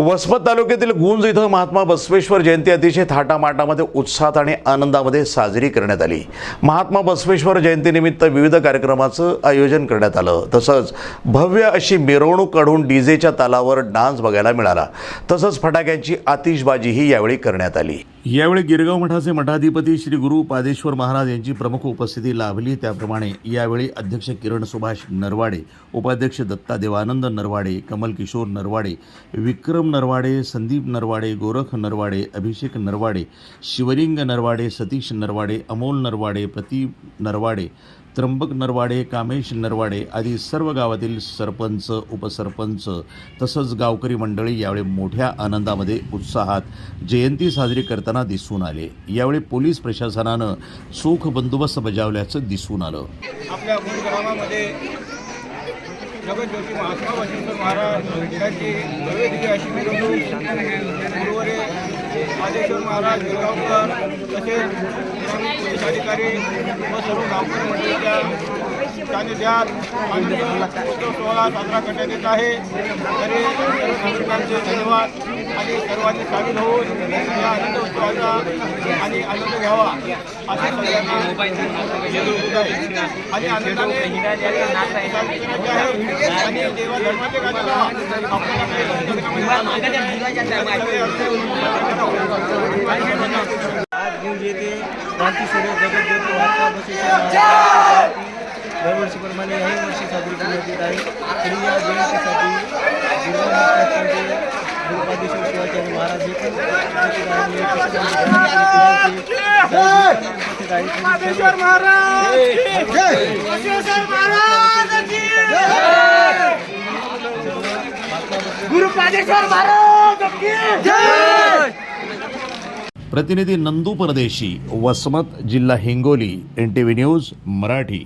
वसमत तालुक्यातील गुंज इथं महात्मा बसवेश्वर जयंती अतिशय थाटामाटामध्ये उत्साहात आणि आनंदामध्ये साजरी करण्यात आली. महात्मा बसवेश्वर जयंतीनिमित्त विविध कार्यक्रमाचं आयोजन करण्यात आलं. तसंच भव्य अशी मिरवणूक काढून डीजेच्या तालावर डान्स बघायला मिळाला. तसंच फटाक्यांची आतिषबाजीही यावेळी करण्यात आली. यावेळी गिरगाव मठाचे मठाधिपती श्री गुरु पादेश्वर महाराज यांची प्रमुख उपस्थिती लाभली. त्याप्रमाणे यावेळी अध्यक्ष किरण सुभाष नरवाडे उपाध्यक्ष दत्ता देवानंद नरवाडे कमल किशोर नरवाडे विक्रम नरवाडे संदीप नरवाडे गोरख नरवाडे अभिषेक नरवाडे शिवलिंग नरवाडे सतीश नरवाडे अमोल नरवाडे प्रतीप नरवाडे त्र्यंबक नरवाडे कामेश नरवाडे आदी सर्व गावातील सरपंच उपसरपंच तसंच गावकरी मंडळी यावेळी मोठ्या आनंदामध्ये उत्साहात जयंती साजरी करताना दिसून आले. यावेळी पोलीस प्रशासनानं चोख बंदोबस्त बजावल्याचं दिसून आलं. आपल्या गावामध्ये जगज्योती महात्मा वशिष्ठ महाराज यांची भव्यदिव्य अशी मिरवणूक. महाराज गिरगावकर तसेच पोलीस अधिकारी व सर्व गावकरी मंडळीच्या सानिध्यात आनंद उत्सव सोहळा साजरा करण्यात येत आहे तरी सर्व नागरिकांचे धन्यवाद आणि सर्वांनी सामील होऊन या आनंद उत्सवाचा आणि आनंद घ्यावा असे सगळ्यांना आणि आनंदाने आणि देवा धर्माचे कार्य आज न्यूज येथे क्रांतीसूर्य जगज्योती महात्मा बसवेश्वर महाराज दरवर्षीप्रमाणे याही वर्षी साजरी करण्यात येत आहे तरी या जयंतीसाठी गुरुपादेश्वर शिवाचार्य महाराज हे पण आहे. या ठिकाणी उपस्थित आहेत. सर्व प्रतिनिधी नंदू परदेशी वसमत जिल्हा Hingoli N T V news Marathi.